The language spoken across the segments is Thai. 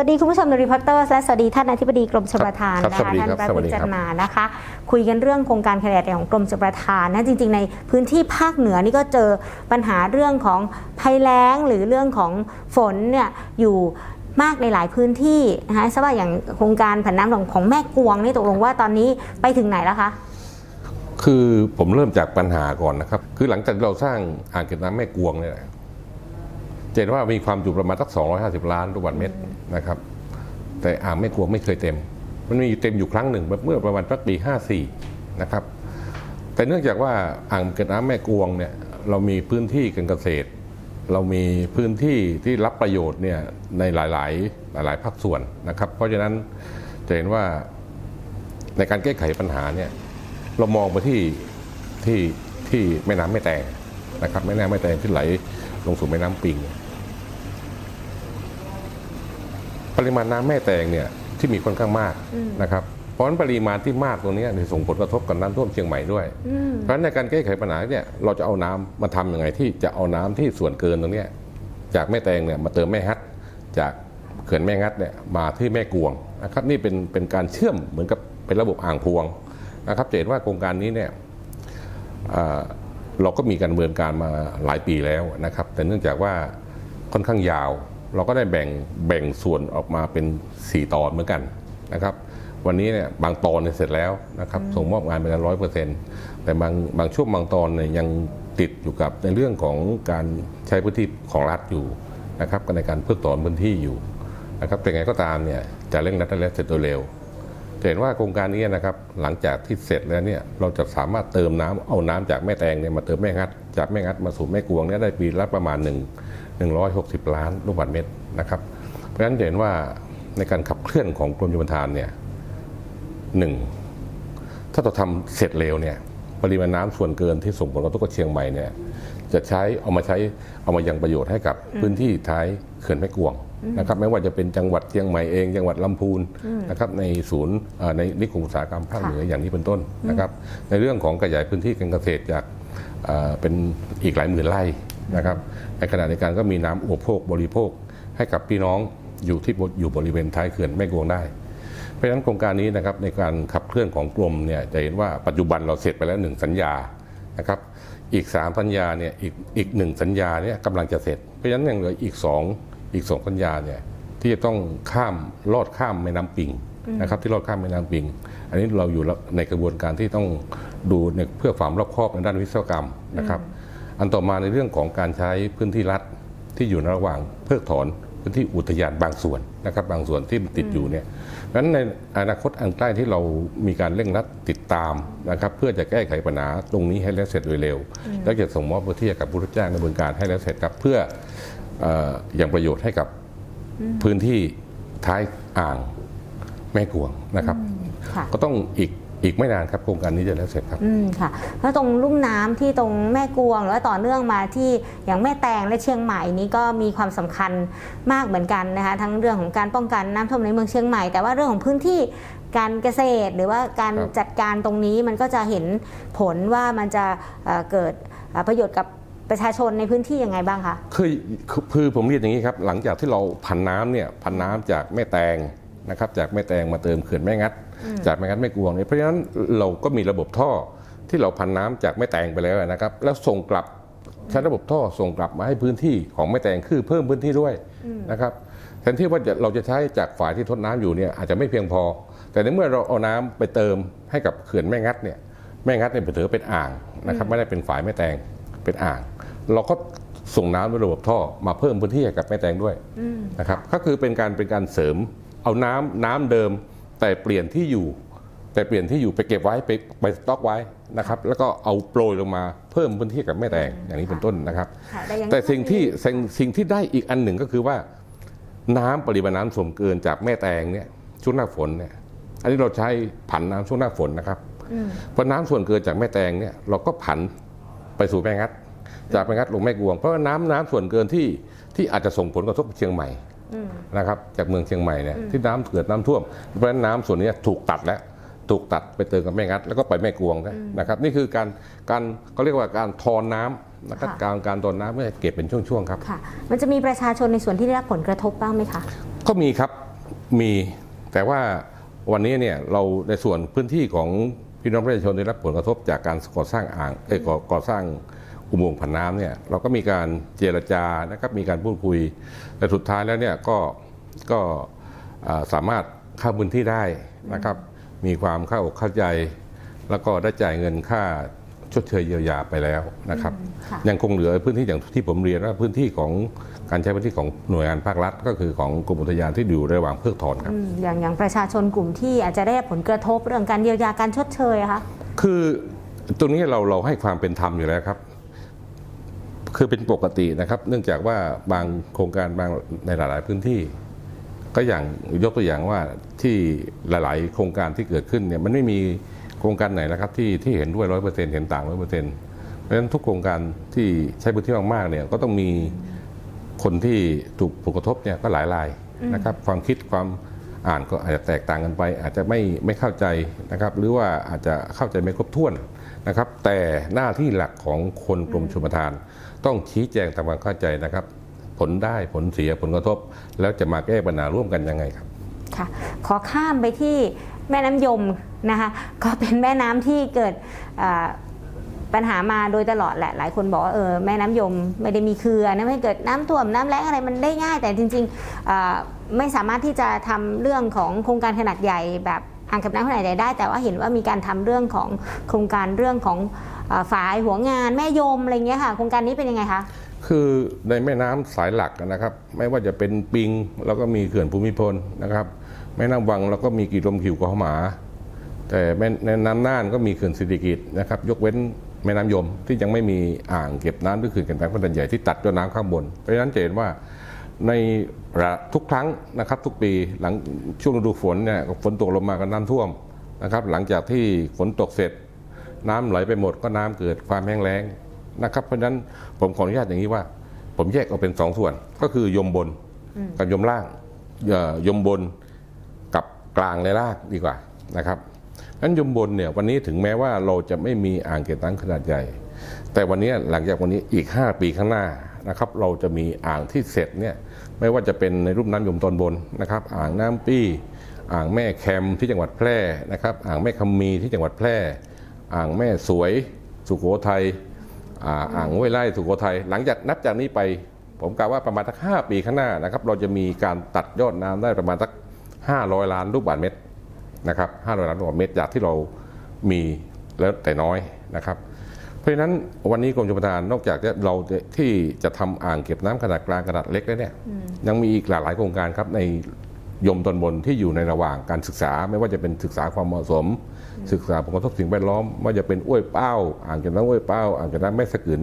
วัสดีคุณผู้ชมในรีพอร์เตอร์และสวัสดีท่านอธิบดีกรมชลประทานครับนะสวัคะสดีท่านครับประสวัพิสดีจัครันบมานะคะ คุยกันเรื่องโครงการขยายใหญ่ของกรมชลประทานนะจริง ๆ ในพื้นที่ภาคเหนือนี่ก็เจอปัญหาเรื่องของภัยแล้งหรือเรื่องของฝนเนี่ยอยู่มากในหลายพื้นที่นะคะทราบว่าอย่างโครงการผันน้ำของของแม่กวงนี่ตกลงว่าตอนนี้ไปถึงไหนแล้วคะคือผมเริ่มจากปัญหาก่อนนะครับ คือหลังจากเราสร้างอ่างเก็บน้ำแม่กวงเนี่ยนะจะเห็นว่ามีความจุประมาณสัก250 ล้านลูกบาศก์เมตร นะครับ แต่อ่างแม่กวงไม่เคยเต็ม มันมีเต็มอยู่ครั้งหนึ่งเมื่อประมาณสักปี54 นะครับ แต่เนื่องจากว่าอ่างเก็บน้ำแม่กวงเนี่ยเรามีพื้นที่การเกษตร เรามีพื้นที่ที่รับประโยชน์เนี่ยในหลาย ๆ หลาย ๆ ภาคส่วนนะครับ เพราะฉะนั้นจะเห็นว่าในการแก้ไขปัญหาเนี่ยเรามองไปที่ที่ที่แม่น้ำแม่แตงนะครับแม่น้ำแม่แตงที่ไหลลงสู่แม่น้ำปิง ปริมาณน้ำแม่แตงเนี่ยที่มีค่อนข้างมากนะครับเพราะฉะนั้นปริมาณที่มากตรงเนี้ยเนี่ยส่งผลกระทบกับน้ำท่วมเชียงใหม่ด้วย เพราะฉะนั้นในการแก้ไขปัญหาเนี่ยเราจะเอาน้ำมาทำยังไงที่จะเอาน้ำที่ส่วนเกินตรงเนี้ยจากแม่แตงเนี่ยมาเติมแม่ฮัดจากเขื่อนแม่งัดเนี่ยมาที่แม่กวงนะครับนี่เป็นเป็นการเชื่อมเหมือนกับเป็นระบบอ่างพวงนะครับจะเห็นว่าโครงการนี้เนี่ยอ่าเราก็มีการดำเนินการมาหลายปีแล้วนะครับ แต่เนื่องจากว่าค่อนข้างยาว เราก็ได้แบ่งแบ่งส่วนออกมาเป็น 4 ตอนเหมือนกันนะครับ วันนี้เนี่ยบางตอนเนี่ยเสร็จแล้วนะครับส่งมอบงานไปแล้วร้อยเปอร์เซ็นต์แต่บางบางช่วงบางตอนเนี่ยยังติดอยู่กับในเรื่องของการใช้พื้นที่ของรัฐอยู่นะครับก็ในการเพิกถอนพื้นที่อยู่นะครับแต่ไงก็ตามเนี่ยจะเร่งรัดให้แล้วเสร็จโดยเร็วจะเห็นว่าโครงการนี้นะครับหลังจากที่เสร็จแล้วเนี่ยเราจะสามารถเติมน้ำเอาน้ำจากแม่แตงเนี่ยมาเติมแม่งัด จากแม่งัดมาสู่แม่กวงเนี่ยได้ปีละประมาณ1 160 ล้านลูกบาศก์เมตรนะครับ เพราะฉะนั้นจะเห็นว่าในการขับเคลื่อนของกรมชลประทานเนี่ยหนึ่งถ้าเราทำเสร็จเร็วเนี่ยปริมาณน้ำส่วนเกินที่ส่งผลกระทบกับเชียงใหม่เนี่ยจะใช้เอามาใช้เอามายังประโยชน์ให้กับพื้นที่ท้ายเขื่อนแม่กวงนะครับไม่ว่าจะเป็นจังหวัดเชียงใหม่เอง จังหวัดลำพูนนะครับในศูนย์เอ่อในนิคมอุตสาหกรรมภาคเหนืออย่างนี้เป็นต้นนะครับในเรื่องของขยายพื้นที่การเกษตรจากเอ่อเป็นอีกหลายหมื่นไร่ นะครับในขณะในการก็มีน้ำอุปโภคบริโภคให้กับพี่น้องอยู่ที่อยู่บริเวณท้ายเขื่อนแม่กวงได้ เพราะฉะนั้นโครงการนี้นะครับในการขับเคลื่อนของกรมเนี่ยจะเห็นว่าปัจจุบันเราเสร็จไปแล้วหนึ่งสัญญานะครับอีก 3 สัญญาเนี่ยอีกอีกหนึ่งสัญญาเนี่ยกำลังจะเสร็จ เพราะฉะนั้นยังเหลืออีก 2 อีก 2 สัญญาเนี่ยที่จะต้องข้ามลอดข้ามแม่น้ำปิงนะครับที่ลอดข้ามแม่น้ำปิง อันนี้เราอยู่ในกระบวนการที่ต้องดูเพื่อความรอบคอบในด้านวิศวกรรมนะครับ อันต่อมาในเรื่องของการใช้พื้นที่รัฐที่อยู่ในระหว่างเพิกถอนพื้นที่อุทยานบางส่วนนะครับ บางส่วนที่มันติดอยู่เนี่ยเพราะฉะนั้นในอนาคตอันใกล้ที่เรามีการเร่งรัดติดตามนะครับ เพื่อจะแก้ไขปัญหาตรงนี้ให้แล้วเสร็จโดยเร็ว แล้วจะส่งมอบพื้นที่ให้กับผู้รับจ้างดำเนินการให้แล้วเสร็จครับเพื่อเอ่ออย่างประโยชน์ให้กับพื้นที่ท้ายอ่างแม่กวงนะครับค่ะก็ต้องอีก อีกไม่นานครับโครงการนี้จะแล้วเสร็จครับ อืมค่ะ แล้วตรงลุ่มน้ำที่ตรงแม่กวงหรือว่าต่อเนื่องมาที่อย่างแม่แตงและเชียงใหม่นี้ก็มีความสำคัญมากเหมือนกันนะคะ ทั้งเรื่องของการป้องกันน้ำท่วมในเมืองเชียงใหม่ แต่ว่าเรื่องของพื้นที่การเกษตร หรือว่าการครับ จัดการตรงนี้มันก็จะเห็นผลว่ามันจะเอ่อเกิดเอ่อประโยชน์กับประชาชนในพื้นที่ยังไงบ้างคะ คือคือคือผมเรียนอย่างนี้ครับ หลังจากที่เราพันน้ำเนี่ยพันน้ำจากแม่แตงนะครับจากแม่แตงมาเติมเขื่อนแม่งัด จากแม่งัดแม่กวงเนี่ยเพราะฉะนั้นเราก็มีระบบท่อที่เราพันน้ำจากแม่แตงไปแล้วนะครับ แล้วส่งกลับใช้ระบบท่อส่งกลับมาให้พื้นที่ของแม่แตงคือเพิ่มพื้นที่ด้วยนะครับแทนที่ว่าจะเราจะใช้จากฝ่ายที่ทดน้ำอยู่เนี่ยอาจจะไม่เพียงพอ แต่ในเมื่อเราเอาน้ำไปเติมให้กับเขื่อนแม่งัดเนี่ยแม่งัดเนี่ยถือเป็นอ่างนะครับไม่ได้เป็นฝ่ายแม่แตงเป็นอ่าง เราก็ส่งน้ำด้วยระบบท่อมาเพิ่มพื้นที่ให้กับแม่แตงด้วยนะครับก็คือเป็นการเป็นการเสริมเอาน้ำน้ำเดิม แต่เปลี่ยนที่อยู่ แต่เปลี่ยนที่อยู่ไปเก็บไว้ไปไปสต็อกไว้นะครับ แล้วก็เอาโปรยลงมาเพิ่มพื้นที่กับแม่แตงอย่างนี้เป็นต้นนะครับค่ะแต่อย่างแต่สิ่งที่สิ่งสิ่งที่ได้อีกอันหนึ่งก็คือว่า น้ำปริมาณน้ำส่วนเกินจากแม่แตงเนี่ยช่วงหน้าฝนเนี่ย อันนี้เราใช้ผันน้ำช่วงหน้าฝนนะครับเพราะน้ำส่วนเกินจากแม่แตงเนี่ยเราก็ผันไปสู่แม่งัดจากแม่งัดลงแม่กวง เพราะว่าน้ำน้ำส่วนเกินที่ที่อาจจะส่งผลกระทบกับเชียงใหม่ นะครับจากเมืองเชียงใหม่เนี่ยที่น้ำเกิดน้ำท่วมเพราะฉะนั้นน้ำส่วนนี้ถูกตัดแล้วถูกตัดไปเติมกับแม่งัด แล้วก็ไปแม่กวงนะครับนี่คือการการเขาเรียกว่าการทอนน้ำนะครับค่ะการการทอนน้ำเพื่อเก็บเป็นช่วงๆครับค่ะมันจะมีประชาชนในส่วนที่ได้รับผลกระทบบ้างไหมคะก็มีครับมีแต่ว่าวันนี้เนี่ยเราในส่วนพื้นที่ของพี่น้องประชาชนได้รับผลกระทบจากการก่อสร้างอ่างเอ้ยก่อก่อสร้าง อุโมงค์ผันน้ำเนี่ยเราก็มีการเจรจานะครับมีการพูดคุย แต่สุดท้ายแล้วเนี่ยก็ก็อ่าสามารถเข้าพื้นที่ได้นะครับ มีความเข้าอกเข้าใจ แล้วก็ได้จ่ายเงินค่าชดเชยเยียวยาไปแล้วนะครับค่ะยังคงเหลือพื้นที่อย่างที่ผมเรียนว่าพื้นที่ของการใช้พื้นที่ของหน่วยงานภาครัฐ ก็คือของกรมอุทยานที่อยู่ระหว่างเพิกถอนครับอืมอย่างอย่างประชาชนกลุ่มที่อาจจะได้รับผลกระทบเรื่องการเยียวยาการชดเชยอะคะคือตรงนี้เราเราให้ความเป็นธรรมอยู่แล้วครับ คือเป็นปกตินะครับ เนื่องจากว่าบางโครงการบางในหลาย ๆ พื้นที่ ก็อย่างยกตัวอย่างว่าที่หลาย ๆ โครงการที่เกิดขึ้นเนี่ยมันไม่มีโครงการไหนนะครับที่ที่เห็นด้วยร้อยเปอร์เซ็นต์เห็นต่างร้อยเปอร์เซ็นต์เพราะฉะนั้นทุกโครงการที่ใช้พื้นที่มาก ๆ เนี่ยก็ต้องมีคนที่ถูกผลกระทบเนี่ยก็หลายรายนะครับ ความคิดความอ่านก็อาจจะแตกต่างกันไป อาจจะไม่ไม่เข้าใจนะครับ หรือว่าอาจจะเข้าใจไม่ครบถ้วน นะครับแต่หน้าที่หลักของคนกรมชลประทาน ต้องชี้แจงตามความเข้าใจนะครับ ผลได้ผลเสียผลกระทบ แล้วจะมาแก้ปัญหาร่วมกันยังไงครับค่ะขอข้ามไปที่แม่น้ำยมนะคะก็เป็นแม่น้ำที่เกิดปัญหามาโดยตลอดแหละหลายคนบอกว่าเออแม่น้ำยมไม่ได้มีเขื่อนนะไม่เกิดน้ำท่วมน้ำแล้งอะไรมันได้ง่าย แต่จริงๆไม่สามารถที่จะทำเรื่องของโครงการขนาดใหญ่แบบางเก็บน้ำขนาดใหญ่ได้ แต่ว่าเห็นว่ามีการทำเรื่องของโครงการเรื่องของฝายหัวงานแม่ยมอะไรเงี้ยค่ะ โครงการนี้เป็นยังไงคะคือในแม่น้ำสายหลักนะครับ ไม่ว่าจะเป็นปิงแล้วก็มีเขื่อนภูมิพลนะครับ แม่น้ำวังแล้วก็มีกีรมขิวกอหมา แต่แม่น้ำน่านก็มีเขื่อนสิริกิตนะครับ ยกเว้นแม่น้ำยมที่ยังไม่มีอ่างเก็บน้ำหรือเขื่อนเก็บน้ำขนาดใหญ่ที่ตัดด้วยน้ำข้างบนเพราะฉะนั้นจะเห็นว่า ในระทุกครั้งนะครับทุกปีหลังช่วงฤดูฝนเนี่ยฝนตกลงมาก็น้ำท่วมนะครับ หลังจากที่ฝนตกเสร็จ น้ำไหลไปหมดก็น้ำเกิดความแห้งแล้งนะครับ เพราะฉะนั้นผมขออนุญาตอย่างนี้ว่า ผมแยกออกเป็นสองส่วน ก็คือยมบนกับยมล่างเอ่อยมบนกับกลางและล่างดีกว่านะครับนั้นยมบนเนี่ยวันนี้ถึงแม้ว่าเราจะไม่มีอ่างเก็บน้ำขนาดใหญ่ แต่วันนี้หลังจากวันนี้อีก 5 ปีข้างหน้านะครับ เราจะมีอ่างที่เสร็จเนี่ย ไม่ว่าจะเป็นในรูปน้ำยมตอนบนนะครับ อ่างน้ำปี้ อ่างแม่แคมที่จังหวัดแพร่นะครับ อ่างแม่คำมีที่จังหวัดแพร่ อ่างแม่สวย สุโขทัยอ่าอ่างห้วยไร่สุโขทัยหลังจากนับจากนี้ไป ผมกล่าวว่าประมาณสักห้าปีข้างหน้านะครับ เราจะมีการตัดยอดน้ำได้ประมาณสัก500ล้านลูกบาศก์เมตรนะครับ500ล้านลูกบาศก์เมตรจากที่เรามีแล้วแต่น้อยนะครับ ราะฉะนั้นวันนี้กรมชลประทานนอกจากจะเราจะที่จะทำอ่างเก็บน้ำขนาดกลางขนาดเล็กแล้วเนี่ยยังมีอีกหลายๆโครงการครับในยมตอนบนที่อยู่ในระหว่างการศึกษา ไม่ว่าจะเป็นศึกษาความเหมาะสม ศึกษาผลกระทบสิ่งแวดล้อมว่าจะเป็นอ้วยเป้า อ่างเก็บน้ำอ้วยเป้า อ่างเก็บน้ำแม่สะกึน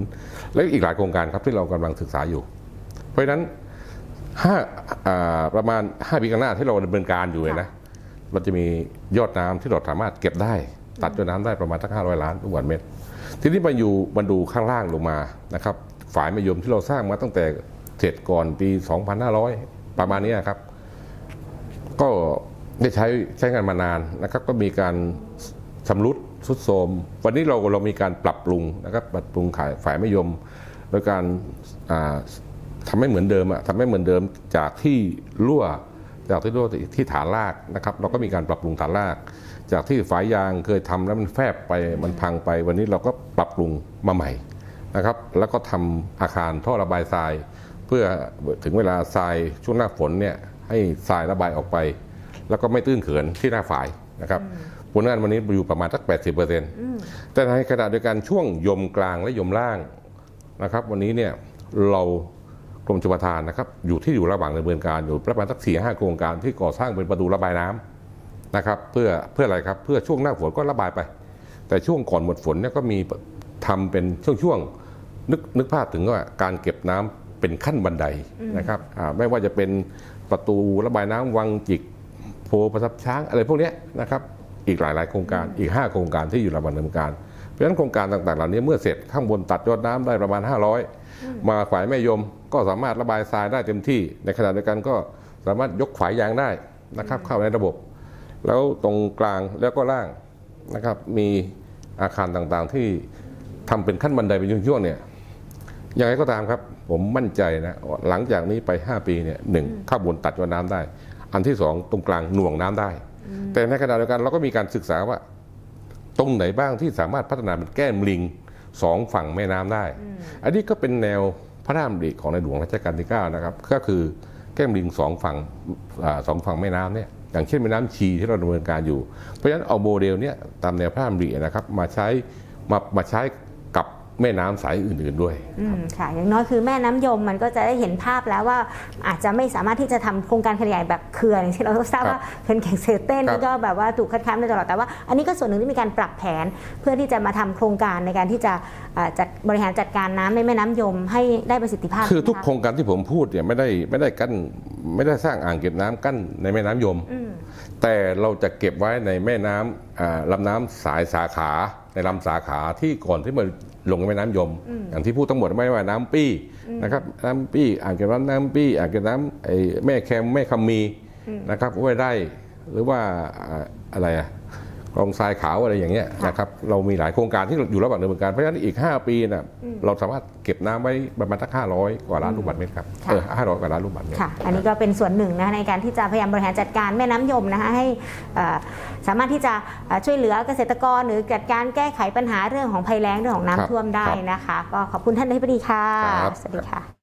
และอีกหลายโครงการครับที่เรากำลังศึกษาอยู่ เพราะฉะนั้นห้าอ่าประมาณ 5 ปีข้างหน้าที่เราดำเนินการอยู่เนี่ยนะเราจะมียอดน้ำที่เราสามารถเก็บได้ ตัดยอดน้ำได้ประมาณสัก500 ล้านลูกบาศก์เมตร ทีนี้มาอยู่มาดูข้างล่างลงมานะครับฝายมะยมที่เราสร้างมาตั้งแต่เสร็จก่อนปี 2500 ประมาณนี้ครับ ก็ได้ใช้ใช้งานมานานนะครับ ก็มีการชำรุดทรุดโทรมวันนี้เราเรามีการปรับปรุงนะครับปรับปรุงขายฝ่ายมะยมโดยการอ่าทำให้เหมือนเดิมอะทำให้เหมือนเดิมจากที่รั่ว จากที่รั่วที่ฐานรากนะครับเราก็มีการปรับปรุงฐานราก จากที่ฝายยางเคยทำแล้วมันแฟบไปมันพังไป วันนี้เราก็ปรับปรุงมาใหม่นะครับ แล้วก็ทำอาคารท่อระบายทราย เพื่อถึงเวลาทรายช่วงหน้าฝนเนี่ยให้ทรายระบายออกไป แล้วก็ไม่ตื้นเขินที่หน้าฝายนะครับผลงานวันนี้อยู่ประมาณสัก 80%แต่ในขณะเดียวกันช่วงยมกลางและยมล่างนะครับ วันนี้เนี่ยเรา กรมชลประทานนะครับอยู่ที่อยู่ระหว่างดำเนินการอยู่ประมาณสักสี่ห้าโครงการที่ก่อสร้างเป็นประตูระบายน้ำนะครับเพื่อเพื่ออะไรครับเพื่อช่วงหน้าฝนก็ระบายไป แต่ช่วงก่อนหมดฝนเนี่ยก็มีทำเป็นช่วงๆนึกนึกภาพถึงว่าการเก็บน้ำเป็นขั้นบันไดนะครับอ่าไม่ว่าจะเป็นประตูระบายน้ำวังจิกโพประทับช้างอะไรพวกเนี้ยนะครับอีกหลายๆ โครงการอีก 5 โครงการที่อยู่ระหว่างดำเนินการเพราะฉะนั้นโครงการต่างๆ เหล่านี้เมื่อเสร็จข้างบนตัดยอดน้ำได้ประมาณ 500 มาฝายแม่ยม ก็สามารถระบายทรายได้เต็มที่ ในขณะเดียวกันก็สามารถยกฝายยางได้นะครับ เข้าในระบบ แล้วตรงกลางแล้วก็ล่างนะครับ มีอาคารต่างๆที่ทำเป็นขั้นบันไดเป็นช่วงๆเนี่ยยังไงก็ตามครับ ผมมั่นใจนะหลังจากนี้ไป 5 ปีเนี่ยหนึ่งข้าวบนตัดยอดน้ำได้ อันที่สองตรงกลางหน่วงน้ำได้ แต่ในขณะเดียวกันเราก็มีการศึกษาว่า ตรงไหนบ้างที่สามารถพัฒนาเป็นแก้มลิงสองฝั่งแม่น้ำได้ อันนี้ก็เป็นแนว พระราชดำริของในหลวงรัชกาลที่9นะครับก็คือแก้มลิงสองฝั่งอสองฝั่งแม่น้ำเนี่ยอย่างเช่นแม่น้ำชีที่เราดำเนินการอยู่ เพราะฉะนั้นเอาโมเดลเนี้ยตามแนวพระราชดำรินะครับมาใช้มามาใช้ แม่น้ำสายอื่นๆด้วยอืมค่ะอย่างน้อยคือแม่น้ำยมมันก็จะได้เห็นภาพแล้วว่าอาจจะไม่สามารถที่จะทำโครงการขยายแบบเขื่อนอย่างที่เราทราบครับว่าเขื่อนแก่งเซเต้นครับนี่ก็แบบว่าถูกคัดค้านมาตลอดแต่ว่าอันนี้ก็ส่วนหนึ่งที่มีการปรับแผนเพื่อที่จะมาทำโครงการในการที่จะเอ่อจัดบริหารจัดการน้ำในแม่น้ำยมให้ได้ประสิทธิภาพ คือทุกนะะโครงการที่ผมพูดเนี่ยไม่ได้ไม่ได้กั้นไม่ได้สร้างอ่างเก็บน้ำกั้นในแม่น้ำยมอืม แต่เราจะเก็บไว้ในแม่น้ำอ่าลำน้ำสายสาขาในลำสาขาที่ก่อนที่มันลงในแม่น้ำยม อย่างที่พูดทั้งหมดไม่ว่าน้ำปี้นะครับน้ำปี้อ่างเก็บน้ำน้ำปี้อ่างเก็บน้ำไอ้แม่แคมแม่คำมีนะครับไว้ได้หรือว่าอ่าอะไรอะ กองทรายขาวอะไรอย่างเงี้ยนะครับเรามีหลายโครงการที่อยู่ระหว่างดำเนินการเพราะฉะนั้นอีก 5 ปีน่ะเราสามารถเก็บน้ำไว้ประมาณสัก500กว่าล้านลูกบาศก์เมตรครับค่ะเออ500กว่าล้านลูกบาศก์เมตรค่ะอันนี้ก็เป็นส่วนหนึ่งนะในการที่จะพยายามบริหารจัดการแม่น้ำยมนะคะให้เอ่อสามารถที่จะเอ่อช่วยเหลือเกษตรกรหรือจัดการแก้ไขปัญหาเรื่องของภัยแล้งเรื่องของครับน้ำท่วมได้ครับนะคะ ก็ขอบคุณท่านอธิบดีค่ะครับสวัสดีค่ะ